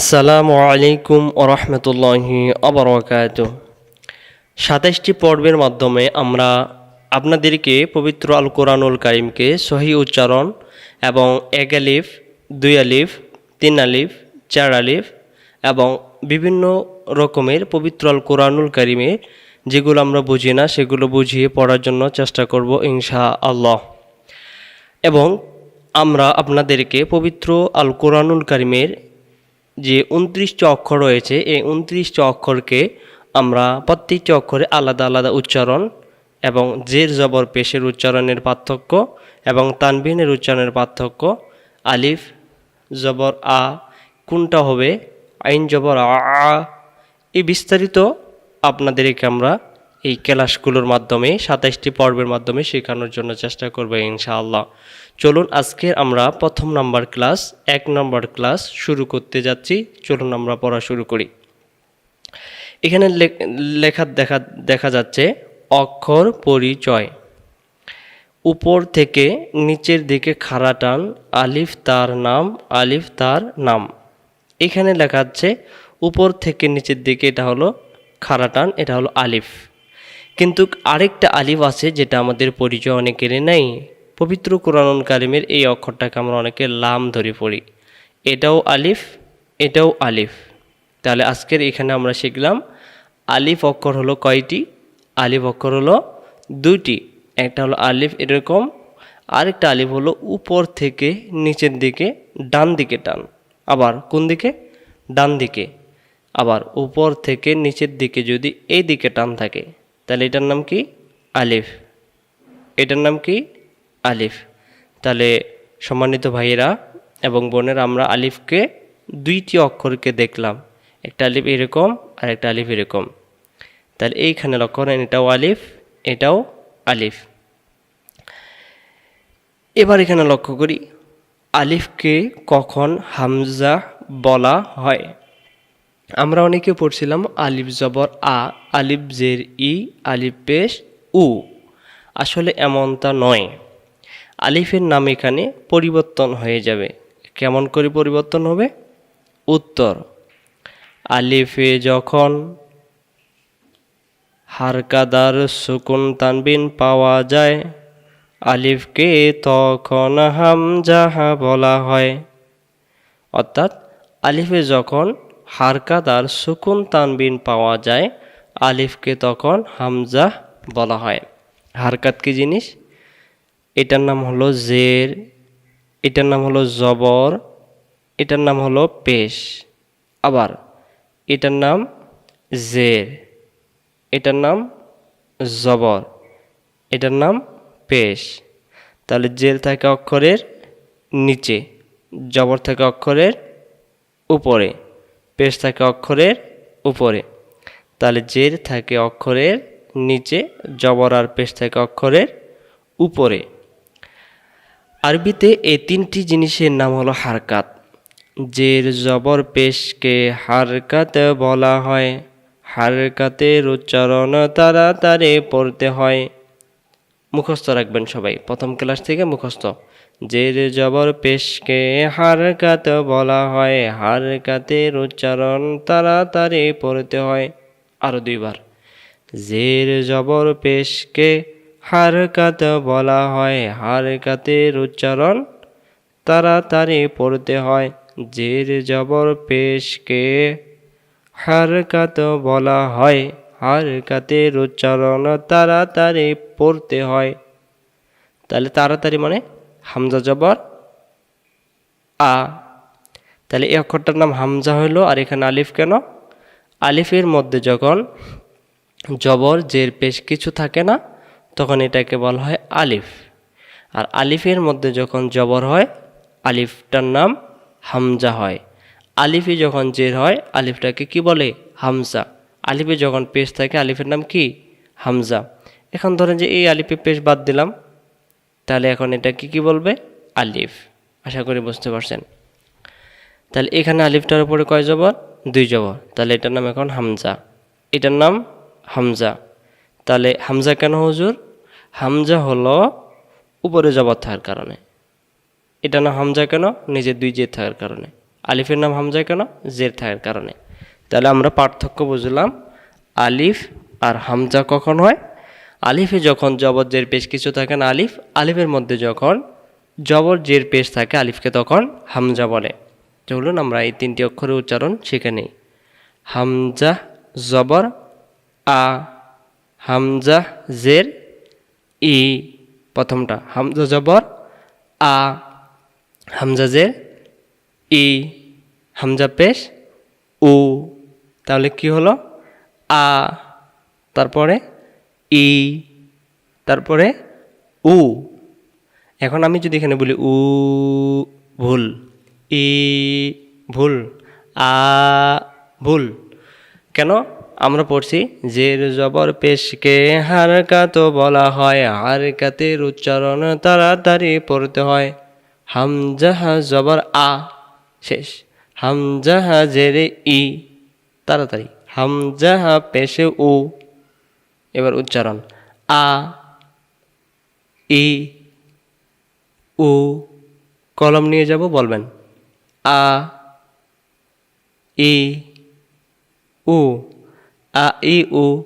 আসসালামু আলাইকুম ওরহমতুল্লাহি আবরকাত সাতাইশটি পর্বের মাধ্যমে আমরা আপনাদেরকে পবিত্র আল কোরআনুল কারিমকে সহি উচ্চারণ এবং এক আলিফ, দুই আলিফ, তিন আলিফ, চার আলিফ এবং বিভিন্ন রকমের পবিত্র আল কোরআনুল কারিমের যেগুলো আমরা বুঝি না, সেগুলো বুঝিয়ে পড়ার জন্য চেষ্টা করব ইনশা আল্লাহ এবং আমরা আপনাদেরকে পবিত্র আল কোরআনুল কারিমের যে উনত্রিশটি অক্ষর রয়েছে, এই উনত্রিশটি অক্ষরকে আমরা প্রত্যেকটি অক্ষরে আলাদা আলাদা উচ্চারণ এবং জের জবর পেশের উচ্চারণের পার্থক্য এবং তানবিনের উচ্চারণের পার্থক্য, আলিফ, জবর আ, কোনটা হবে, আইন জবর আ, এই বিস্তারিত আপনাদেরকে আমরা এই ক্লাসগুলোর মাধ্যমে, সাতাইশটি পর্বের মাধ্যমে শেখানোর জন্য চেষ্টা করব ইনশাআল্লাহ। চলুন আজকে আমরা প্রথম নাম্বার ক্লাস, এক নম্বর ক্লাস শুরু করতে যাচ্ছি। চলুন আমরা পড়া শুরু করি। এখানে লেখা দেখা দেখা যাচ্ছে অক্ষর পরিচয়। উপর থেকে নিচের দিকে খাড়া টান, আলিফ তার নাম, আলিফ তার নাম। এখানে লেখা আছে, উপর থেকে নিচের দিকে এটা হলো খাড়া টান, এটা হলো আলিফ। কিন্তু আরেকটা আলিফ আছে যেটা আমাদের পরিচয় অনেকেরই নেই। পবিত্র কোরআনুল কারিমের এই অক্ষরটাকে আমরা অনেকে লাম ধরে পড়ি। এটাও আলিফ এটাও আলিফ। তাহলে আজকের এখানে আমরা শিখলাম, আলিফ অক্ষর হলো কয়টি? আলিফ অক্ষর হলো দুইটি। একটা হলো আলিফ এরকম, আরেকটা আলিফ হলো উপর থেকে নিচের দিকে, ডান দিকে টান। আবার কোন দিকে? ডান দিকে। আবার উপর থেকে নিচের দিকে যদি এই দিকে টান থাকে, তাহলে এটার নাম কি? আলিফ। এটার নাম কি? আলিফ। তাহলে সম্মানিত ভাইয়েরা এবং বোনের, আমরা আলিফকে দুইটি অক্ষরকে দেখলাম। একটা আলিফ এরকম আর একটা আলিফ এরকম। তাহলে এইখানে লক্ষ্য করেন, এটাও আলিফ এটাও আলিফ। এবার এখানে লক্ষ্য করি, আলিফকে কখন হামজা বলা হয়? আমরা অনেকে পড়ছিলাম আলিফ জবর আ, আলিফ জের ই, আলিফ পেশ উ। আসলে এমনটা নয়। আলিফের নাম এখানে পরিবর্তন হয়ে যাবে। কেমন করে পরিবর্তন হবে? উত্তর, আলিফে যখন হারকাদার সুকুন তানবিন পাওয়া যায়, আলিফকে তখন হামজাহা বলা হয়। অর্থাৎ, আলিফে যখন হারকাদার সুকুন তানবিন পাওয়া যায়, আলিফকে তখন হামজাহ বলা হয়। হারকাত কি জিনিস? এটার নাম হলো জের, এটার নাম হলো জবর, এটার নাম হলো পেশ। আবার এটার নাম জের, এটার নাম জবর, এটার নাম পেশ। তাহলে জের থাকে অক্ষরের নিচে, জবর থাকে অক্ষরের উপরে, পেশ থাকে অক্ষরের উপরে। তাহলে জের থাকে অক্ষরের নিচে, জবর আর পেশ থাকে অক্ষরের উপরে। আরবিতে এই তিনটি জিনিসের নাম হলো হারকাত, জের জবর পেশকে হারকাত বলা হয়। হারকাতের উচ্চারণ তাড়াতাড়ি পড়তে হয়। মুখস্থ রাখবেন সবাই, প্রথম ক্লাস থেকে মুখস্থ। জের জবর পেশকে হারকাত বলা হয়। হারকাতের উচ্চারণ তাড়াতাড়ি পড়তে হয়। আরও দুইবার। জের জবর পেশকে হারকাত বলা হয়। হারকাতের উচ্চারণ তাড়াতাড়ি পড়তে হয়। জের জবর পেশকে হারকাত বলা হয়। হারকাতের উচ্চারণ তাড়াতাড়ি পড়তে হয়। তাহলে তাড়াতাড়ি মানে হামজা জবর, আ। তাহলে এই অক্ষরটার নাম হামজা হইল আর এখানে আলিফ কেন? আলিফের মধ্যে যখন জবর, জের, পেশ কিছু থাকে না তখন এটাকে বলা হয় আলিফ। আর আলিফের মধ্যে যখন জবর হয়, আলিফটার নাম হামজা হয়। আলিফে যখন জের হয়, আলিফটাকে কি বলে? হামজা। আলিফে যখন পেশ থাকে, আলিফের নাম কি? হামজা। এখন ধরেন যে এই আলিফে পেশ বাদ দিলাম, তাহলে এখন এটা কি কি বলবে? আলিফ। আশা করি বুঝতে পারছেন। তাহলে এখানে আলিফটার উপরে কয় জবর? দুই জবর। তাহলে এটার নাম এখন হামজা। এটার নাম হামজা। তাহলে হামজা কেন হুজুর? হামজা হলো উপরে জবর থাকার কারণে। এটা না হামজা কেন? নিজের দুই জের থাকার কারণে। আলিফের নাম হামজা কেন? জের থাকার কারণে। তাহলে আমরা পার্থক্য বুঝলাম, আলিফ আর হামজা কখন হয়? আলিফে যখন জবর জের পেশ কিছু থাকে না আলিফ, আলিফের মধ্যে যখন জবর জের পেশ থাকে আলিফকে তখন হামজা বলে। চলুন আমরা এই তিনটি অক্ষরের উচ্চারণ শিখে নিই। হামজা, জবর, আ হামজা জের ই, প্রথমটা। হামজা জবর, আ, হামজা জের, ই, হামজা পেশ, উ। তাহলে কি হলো? আ, তারপরে ই, তারপরে উ। এখন আমি যদি এখানে বলি উ, ভুল। ই, ভুল, আ, ভুল। কেন? আমরা পড়ছি, জের জবর পেশকে হারকাতো বলা হয় হারকাতের উচ্চারণ তাড়াতাড়ি পড়তে হয়। হামজাহা জবর আ, শেষ। হামজাহা জেরে ই, তাড়াতাড়ি। হামজাহা পেশে উ, এবার উচ্চারণ। আ, ই, উ, কলম নিয়ে যাব, বলবেন। আ, ই, উ। আ, ই, উ,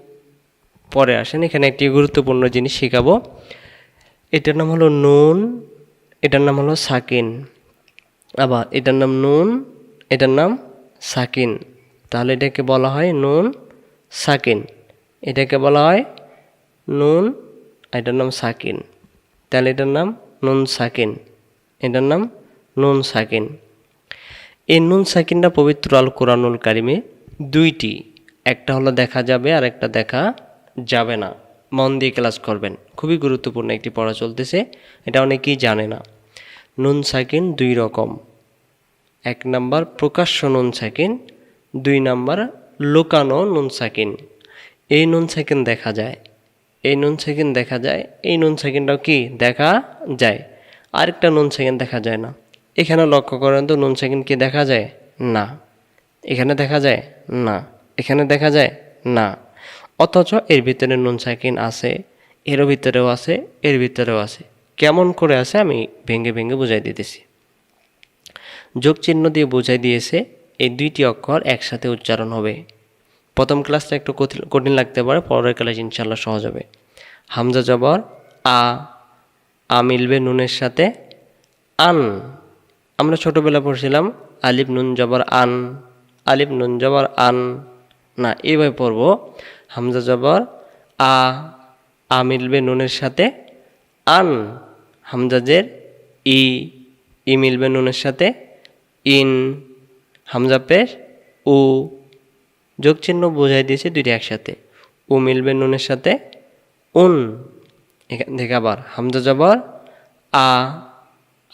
পরে আসেন। এখানে একটি গুরুত্বপূর্ণ জিনিস শেখাবো। এটার নাম হলো নুন, এটার নাম হলো সাকিন। আবার এটার নাম নুন, এটার নাম সাকিন। তাহলে এটাকে বলা হয় নুন, সাকিন। এটাকে বলা হয় নুন এটার নাম সাকিন। তাহলে এটার নাম নুন সাকিন, এটার নাম নুন সাকিন। এই নুন সাকিনটা পবিত্র আল কোরআনুল কারিমে দুইটি একটা হলো দেখা যাবে আর একটা দেখা যাবে না। মন দিয়ে ক্লাস করবেন। খুবই গুরুত্বপূর্ণ একটি পড়া চলতেছে। এটা অনেকেই জানে না। নুন সাকিন দুই রকম। এক নাম্বার প্রকাশ্য নুন সাকিন, দুই নাম্বার লুকানো নুন সাকিন। এই নুন সাকিন দেখা যায়। এই নুন সাকিন দেখা যায়। এই নুন সাকিনটাও কি? দেখা যায়। আরেকটা নুন সাকিন দেখা যায় না। এখানে লক্ষ্য করেন তো নুন সাকিন কি দেখা যায়? না। এখানে দেখা যায়? না। এখানে দেখা যায় না। অথচ এর ভিতরে নুন সাকিন আছে এর ভিতরেও আছে, এর ভিতরেও আছে। কেমন করে আছে আমি ভেঙে ভেঙে বুঝাই দিতেছি। যোগ চিহ্ন দিয়ে বোঝাই দিয়েছে, এই দুইটি অক্ষর একসাথে উচ্চারণ হবে। প্রথম ক্লাসটা একটু কঠিন- লাগতে পারে, পরের ক্লাস ইনশাল্লাহ সহজ হবে। হামজা জবর, আ আ মিলবে নুনের সাথে, আন। আমরা ছোটবেলা পড়ছিলাম, আলিফ নুন জবর আন, আলিফ নুন জবর আন। না এইভাবে পড়ব। হামজা জবর, আ আ মিলবে নুনের সাথে, আন হামজাজের ই ই মিলবে নুনের সাথে, ইন, হামজা পেশ, উ যোগ চিহ্ন বোঝাই দিয়েছে দুইটি একসাথে। উ মিলবে নুনের সাথে, উন এখান থেকে আবার, হামজা জবর, আ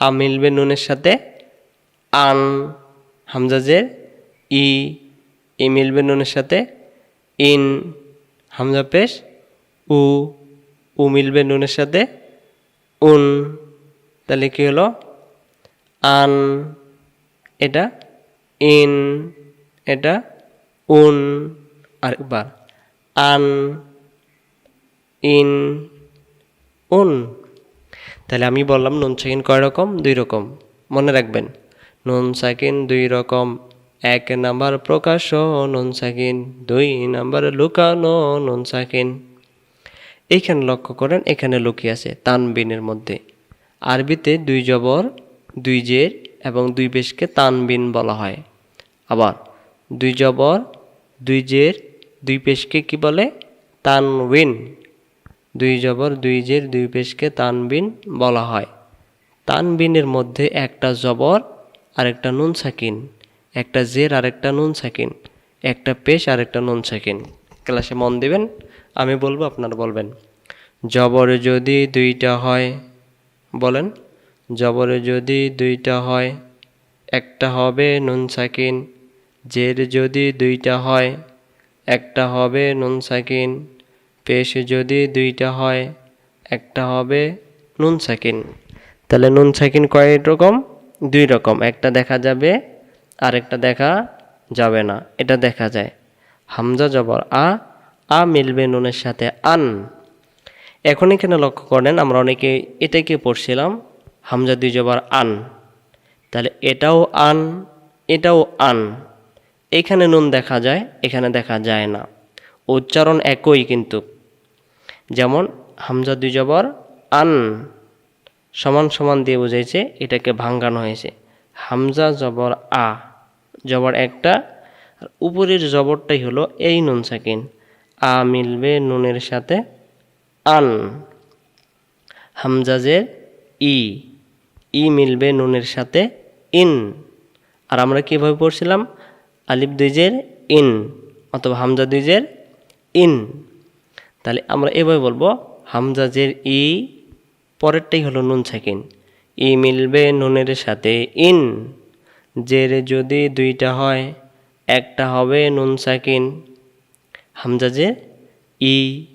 আ মিলবে নুনের সাথে, আন হামজাজের ই ই মিলবে নুনের সাথে ইন, হামজা পেশ, উ উ মিলবে নুনের সাথে উন। তাহলে কী হলো? আন, এটা ইন, এটা উন। আরেকবার আন, ইন, উন। তাহলে আমি বললাম নুন সাকিন কয় রকম? দুই রকম। মনে রাখবেন, নুন সাকিন দুই রকম এক নাম্বার প্রকাশ্য নুন সাকিন দুই নাম্বার লুকানো নুন সাকিন এইখানে লক্ষ্য করেন, এখানে লুকিয়ে আছে তানবিনের মধ্যে। আরবিতে দুই জবর, দুই জের এবং দুই পেশকে তানবিন বলা হয়। আবার দুই জবর, দুই জের, দুই পেশকে কি বলে? তানবিন। দুই জবর, দুই জের, দুই পেশকে তানবিন বলা হয়। তানবিনের মধ্যে একটা জবর আর একটা নুন সাকিন একটা জের আর একটা নুন সাকিন, একটা পেশ আর একটা নুন সাকিন। ক্লাসে মন দেবেন, আমি বলব, আপনার বলবেন। জবর যদি দুইটা হয়, বলেন, জবরে যদি দুইটা হয়, একটা হবে নুন সাকিন, জের যদি দুইটা হয়, একটা হবে নুন সাকিন, পেশ যদি দুইটা হয়, একটা হবে নুন সাকিন। তাহলে নুন সাকিন কয় রকম? দুই রকম। একটা দেখা যাবে আর একটা দেখা যাবে না। এটা দেখা যায়। হামজা জবর, আ আ মিলবে নুনের সাথে, আন। এখন এখানে লক্ষ্য করেন, আমরা অনেকে এটাকে পড়ছিলাম, হামজা দুই জবর, আন। তাহলে এটাও আন এটাও আন। এখানে নুন দেখা যায়, এখানে দেখা যায় না। উচ্চারণ একই কিন্তু। যেমন, হামজা দুই জবর, আন। সমান সমান দিয়ে বুঝাইছে, এটাকে ভাঙ্গানো হয়েছে। হামজা জবর, আ। জবর একটা, আর উপরের জবরটাই হলো এই নুন সাকিন। আ মিলবে নুনের সাথে আন। হামজাজের ই ই মিলবে নুনের সাথে ইন। আর আমরা কীভাবে পড়ছিলাম? আলিফ দুইজের ইন অথবা হামজা দুইজের ইন। তাহলে আমরা এভাবে বলব হামজাজের ই, পরেরটাই হলো নুন সাকিন। ই মিলবে নুনের সাথে ইন। জের যদি দুইটা হয়, একটা হবে নুন সাকিন। হামজাজের ই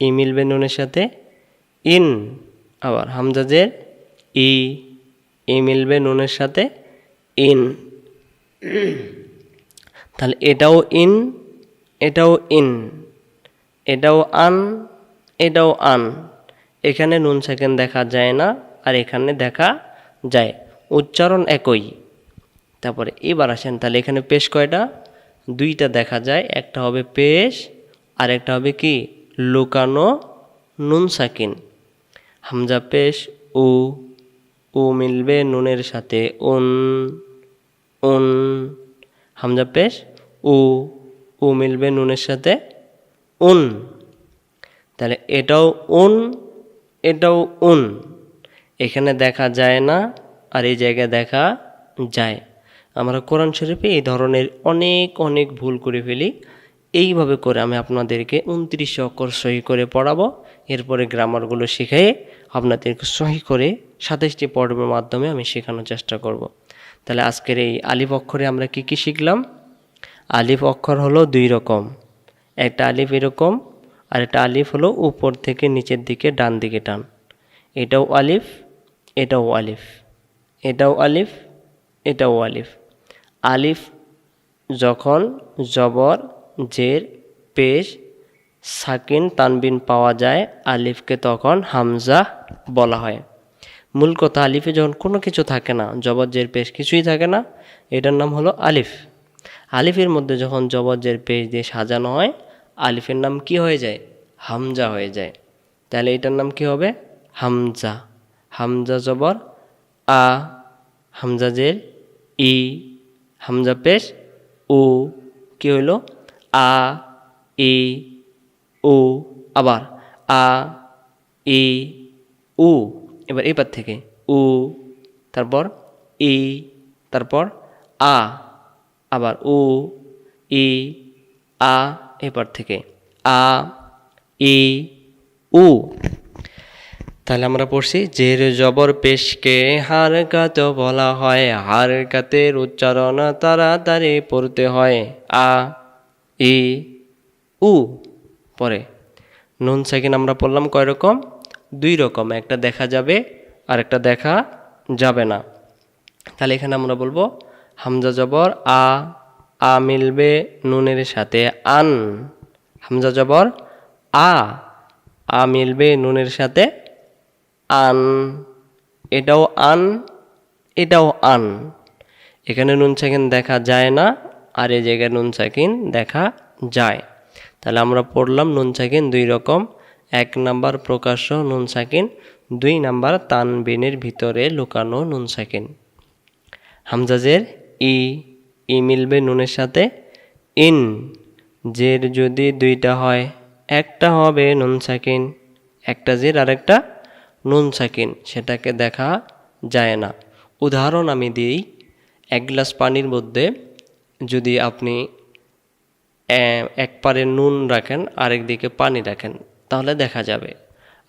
ই মিলবে নুনের সাথে, ইন। আবার হামজাজের ই ই মিলবে নুনের সাথে, ইন। তাহলে এটাও ইন এটাও ইন। এটাও আন এটাও আন। এখানে নুন সেকেন্ড দেখা যায় না, আর এখানে দেখা যায়। উচ্চারণ একই। তারপরে এবার আসেন, তাহলে এখানে পেশ কয়টা? দুইটা দেখা যায়, একটা হবে পেশ, আর একটা হবে কি? লুকানো নুন সাকিন। হামজা পেশ, উ উ মিলবে নুনের সাথে, উন উন। হামজা পেশ, উ উ মিলবে নুনের সাথে, উন। তাহলে এটাও উন এটাও উন। এখানে দেখা যায় না, আর এই জায়গায় দেখা যায়। আমরা কোরআন শরীফে এই ধরনের অনেক অনেক ভুল করে ফেলি। এইভাবে করে আমি আপনাদেরকে উনত্রিশ অক্ষর সহি করে পড়াবো। এরপরে গ্রামারগুলো শিখিয়ে আপনাদেরকে সহি করে সাতাশটি পর্বের মাধ্যমে আমি শেখানোর চেষ্টা করব। তাহলে আজকের এই আলিফ অক্ষরে আমরা কি কি শিখলাম? আলিফ অক্ষর হলো দুই রকম। একটা আলিফ এরকম, আর একটা আলিফ হলো উপর থেকে নিচের দিকে, ডান দিকে টান। এটাও আলিফ এটাও আলিফ। এটাও আলিফ এটাও আলিফ। আলিফ, যখন জবর, জের, পেশ, সাকিন, তানবিন পাওয়া যায় আলিফকে তখন হামজা বলা হয়। মূল কথা আলিফে যখন কোনো কিছু থাকে না, জবর, জের, পেশ কিছুই থাকে না, এটার নাম হলো আলিফ। আলিফের মধ্যে যখন জবর, জের, পেশ দিয়ে সাজানো হয়, আলিফের নাম কি হয়ে যায়? হামজা হয়ে যায়। তাহলে এটার নাম কি হবে? হামজা। হামজা জবর, আ, হামজা, জের, ই হামজা পেশ, ও, কি হইল? আ ই ও, আবার, আ ই উ এবার এবার থেকে উ তারপর ই তারপর, আ, আবার উ ই আ এবার থেকে, আ ই উ তাহলে আমরা পড়ছি, জের জবর পেশকে হারকাত বলা হয় হারকাতের উচ্চারণ তাড়াতাড়ি পড়তে হয়। আ, ই, উ, পরে। নুন সেকেন্ড আমরা পড়লাম কয় রকম? দুই রকম, একটা দেখা যাবে আর একটা দেখা যাবে না। তাহলে এখানে আমরা বলব, হামজা জবর, আ আ মিলবে নুনের সাথে আন। হামজা জবর, আ আ মিলবে নুনের সাথে আন, এটাও আন এটাও আন। এখানে নুন সাকিন দেখা যায় না, আর এই জায়গায় নুন সাকিন দেখা যায়। তাহলে আমরা পড়লাম নুন সাকিন দুই রকম, এক নাম্বার প্রকাশ্য নুন সাকিন, দুই নাম্বার তানবিনের ভিতরে লুকানো নুন সাকিন। হামজাজের ই ই মিলবে নুনের সাথে। ইন, জের যদি দুইটা হয়, একটা হবে নুন সাকিন, একটা জের আর একটা নুন সাকিন, সেটাকে দেখা যায় না। উদাহরণ আমি দিই, এক গ্লাস পানির মধ্যে যদি আপনি এক পারে নুন রাখেন, আরেক দিকে পানি রাখেন, তাহলে দেখা যাবে।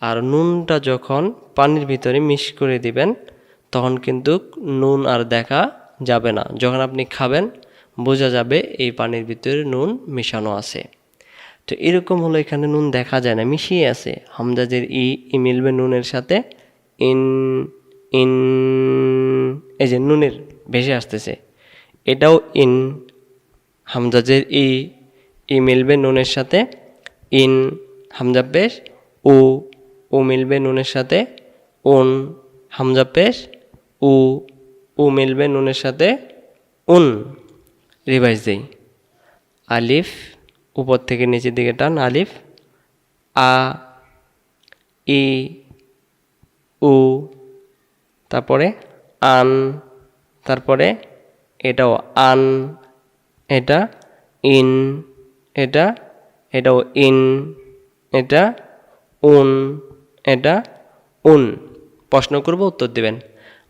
আর নুনটা যখন পানির ভিতরে মিক্স করে দিবেন, তখন কিন্তু নুন আর দেখা যাবে না। যখন আপনি খাবেন, বোঝা যাবে এই পানির ভিতরে নুন মেশানো আছে। তো এরকম হলো এখানে নুন দেখা যায় না, মিশিয়ে আছে। হামজাজের ই ই মিলবে নুনের সাথে ইন ইন, এই যে নুনের ভেসে আসতেছে। এটাও ইন, হামজাজের ই ই মিলবে নুনের সাথে ইন, হামজা পেশ, উ উ মিলবে নুনের সাথে উন, হামজা পেশ, উ উ মিলবে নুনের সাথে উন। রিভাইজ দেই। আলিফ উপর থেকে নিচের দিকে টান, আলিফ, আ, ই, উ, তারপরে আন, তারপরে এটাও আন, এটা ইন, এটা, এটাও ইন, এটা উন এটা উন। প্রশ্ন করব, উত্তর দেবেন।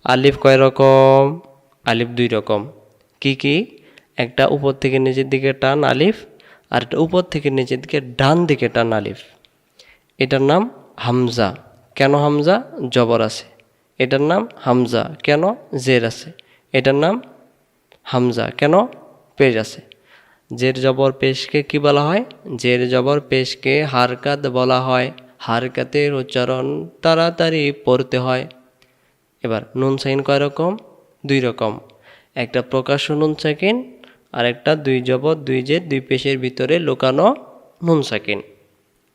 আলিফ কয় রকম? আলিফ দুই রকম। কি কি? একটা উপর থেকে নিচের দিকে টান, আলিফ আর একটা উপর থেকে নিচের দিকে, ডান দিকে টান আলিফ এটার নাম হামজা। কেন হামজা? জবর আছে। এটার নাম হামজা। কেন? জের আছে। এটার নাম হামজা। কেন? পেশ আছে। জের জবর পেশকে কি বলা হয়? জের জবর পেশকে হারকাত বলা হয়। হারকাতের উচ্চারণ তাড়াতাড়ি পড়তে হয়। এবার নুন সাইন কয় রকম? দুই রকম। একটা প্রকাশ্য নুন সাকিন আর একটা দুই জবর দুই যে দুই পেশের ভিতরে লুকানো নুন সাকিন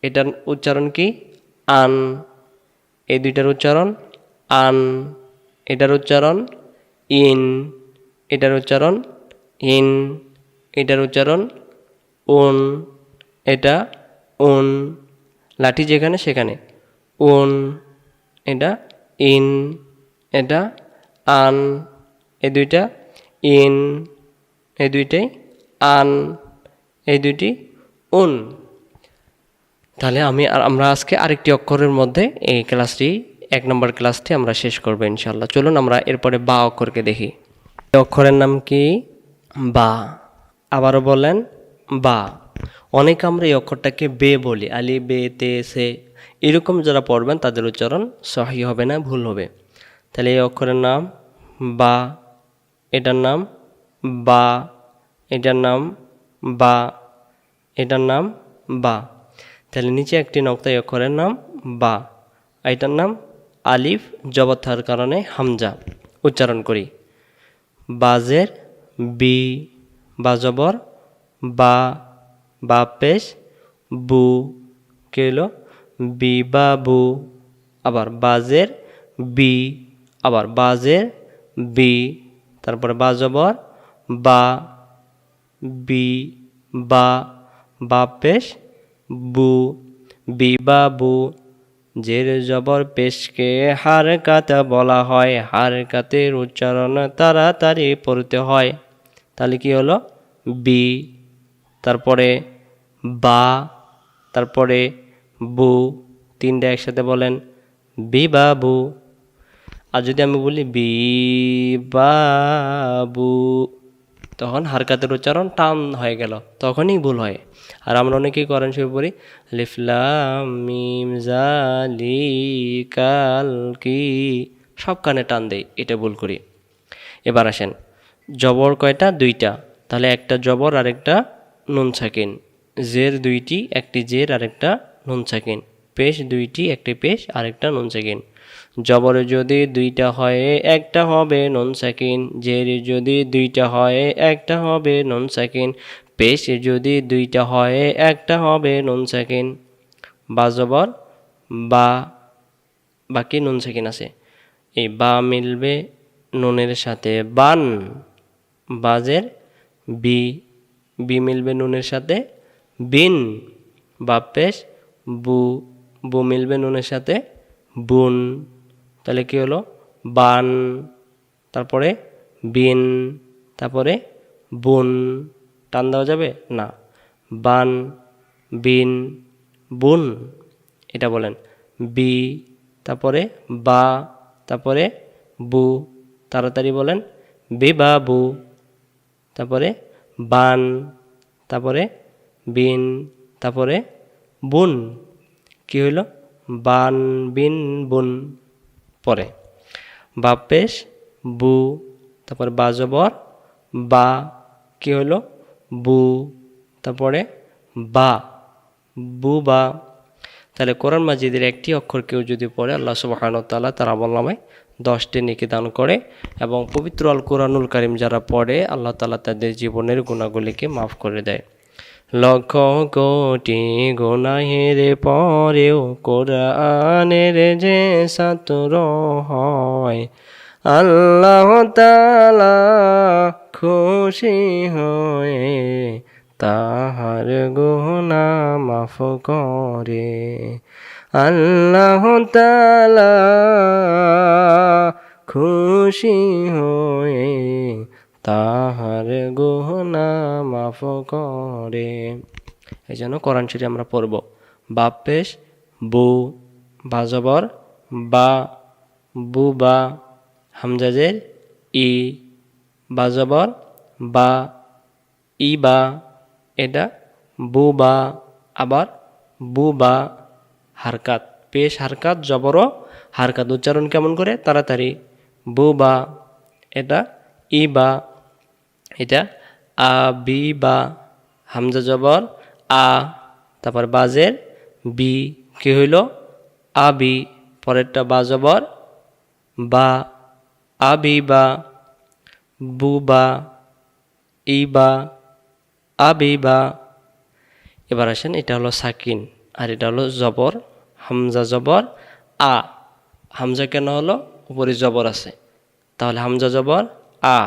এটার উচ্চারণ কি? আন। এই দুইটার উচ্চারণ? আন। এটার উচ্চারণ? ইন। এটার উচ্চারণ? ইন। এটার উচ্চারণ? উন। এটা উন। লাঠি যেখানে, সেখানে। উন। এটা ইন। এটা আন। এ দুইটা ইন। এই দুইটাই, আন, এই দুইটি, উন। তাহলে আমি আর আমরা আজকে আরেকটি অক্ষরের মধ্যে এই ক্লাসটি, এক নম্বর ক্লাসটি আমরা শেষ করব ইনশাল্লাহ চলুন আমরা এরপরে বা অক্ষরকে দেখি। অক্ষরের নাম কি? বা। আবারও বলেন বা। অনেক আমরা এই অক্ষরটাকে বে বলি, আলি, বে, তে, সে। এরকম যারা পড়বেন তাদের উচ্চারণ সহি হবে না, ভুল হবে। তাহলে এই অক্ষরের নাম বা, এটার নাম বা, এটার নাম বা, এটার নাম বা। তাহলে নিচে একটি নক্তা অক্ষরের নাম বা, এটার নাম আলিফ জবর থাকার কারণে হামজা, উচ্চারণ করি। বাজের বি, বা জবর, বা বা পেশ, বু, কে হলো? বি বা বু, আবার বাজের বি, আবার বাজের বি, তারপরে বা জবর বা, বি, বা বা পেশ, বু, বি বা বু। জের জবর পেশকে হার কাতে বলা হয়, হার কাতের উচ্চারণ তাড়াতাড়ি পড়তে হয়। তাহলে কি হলো? বি, তারপরে বা, তারপরে বু, তিনটা একসাথে বলেন। বি বা বু। আর যদি আমি বলি বি বাবু তখন হারকাতের উচ্চারণ টান হয়ে গেল, তখনই ভুল হয়। আর আমরা অনেকেই করেন শুরু করি লিফলাম মিম জালি কাল কি? সব কানে টান দেই, এটা ভুল করি। এবার আসেন, জবর কয়টা? দুইটা। তাহলে একটা জবর আর একটা নুন ছাকিন জের দুইটি, একটি জের আর একটা নুন ছাকিন পেশ দুইটি, একটি পেশ আর একটা নুন ছাকিন জবরে যদি দুইটা হয়, একটা হবে নন সেকেন্ড জের যদি দুইটা হয়, একটা হবে নন সেকেন্ড পেশ যদি দুইটা হয়, একটা হবে নন সেকেন্ড বা জবর, বা বাকি নুন সেকেন্ড আছে। এই বা মিলবে নুনের সাথে বান, বাজের বি। বি মিলবে নুনের সাথে বিন, বা পেশ বু। বু মিলবে নুনের সাথে। বুন, তাহলে কী হলো? বান, তারপরে বিন, তারপরে বুন। টান দেওয়া যাবে? না। বান, বিন, বুন, এটা বলেন। বি, তারপরে বা, তারপরে বু, তাড়াতাড়ি বলেন। বি বা বু, তারপরে বান, তারপরে বিন, তারপরে বুন। কি হইল? বান বিন বুন পরে। বা পেশ, বু, তারপরে বা জবর, বা, কি হলো বু, তারপরে বা, বু, বা। তাহলে কোরআন মাজিদের একটি অক্ষর কেউ যদি পড়ে, আল্লাহ সুবাহানতাল্লাহ তার আমলনামায় দশটি নেকি দান করে এবং পবিত্র আল কোরআনুল কারিম যারা পড়ে, আল্লাহ তালা তাদের জীবনের গুণাগুলিকে মাফ করে দেয়। লক্ষ কোটি গুনাহের পরেও কোরআনের যে ছাত্র হয়, আল্লাহ তালা খুশি হয়ে তাহার গুনা মাফ করে। আল্লাহ তালা খুশি হয়ে তাহার গুনা মাফ করে। এই জন্য কোরআন শরীফ আমরা পড়ব, বাপ পেশ, বু বাজবর বা, বু, বা হামজাজের ই বাজবর বা, ই, বা, এটা বু, বা, আবার বু, বা, হারকাত। পেশ, হারকাত, জবর হারকাত উচ্চারণ কেমন করে? তাড়াতাড়ি। বু, বা, এটা ই, বা এটা আ, বি বা হামজা জবর, আ, তারপর বাজের, বি কি হইল? আ, বি, পরেরটা বা জবর, বা আবি বা বুবা ইবা আবিবা এবার আসেন, এটা হলো সাকিন আর এটা হলো জবর, হামজা জবর, আ। হামজা কেন হলো? উপরে জবর আছে। তাহলে হামজা জবর, আ।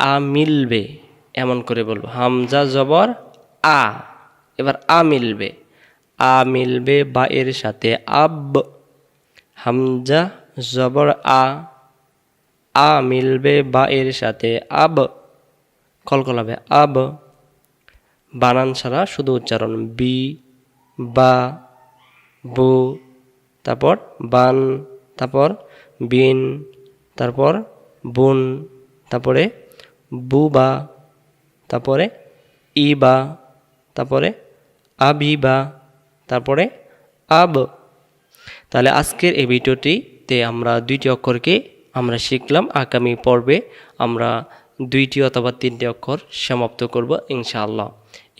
আ মিলবে, এমন করে বলব। হামজা জবর আ, এবার আ মিলবে। আ মিলবে বা এর সাথে আব। হামজা জবর আ আ মিলবে বা এর সাথে আব। কলকলাবে আব। বানান ছাড়া শুধু উচ্চারণ বি, বা, বু, তারপর বান, তারপর বিন, তারপর বুন, তারপরে বুবা তারপরে ইবা তারপরে আবিবা তারপরে আব। তাহলে আজকের এই ভিডিওটিতে আমরা দুইটি অক্ষরকে আমরা শিখলাম। আগামী পর্বে আমরা দুইটি অথবা তিনটি অক্ষর সমাপ্ত করব ইনশাআল্লাহ।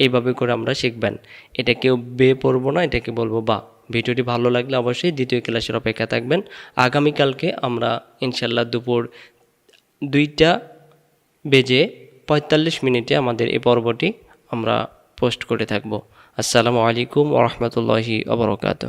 এইভাবে করে আমরা শিখবেন। এটা কেউ বে পড়ব না, এটাকে বলব বা। ভিডিওটি ভালো লাগলে অবশ্যই দ্বিতীয় ক্লাসের অপেক্ষা থাকবেন। আগামীকালকে আমরা ইনশাল্লাহ দুপুর দুইটা বেজে পঁয়তাল্লিশ মিনিটে আমাদের এই পর্বটি আমরা পোস্ট করে থাকব। আসসালামু আলাইকুম ওরহমতুল্লাহি অবরকাত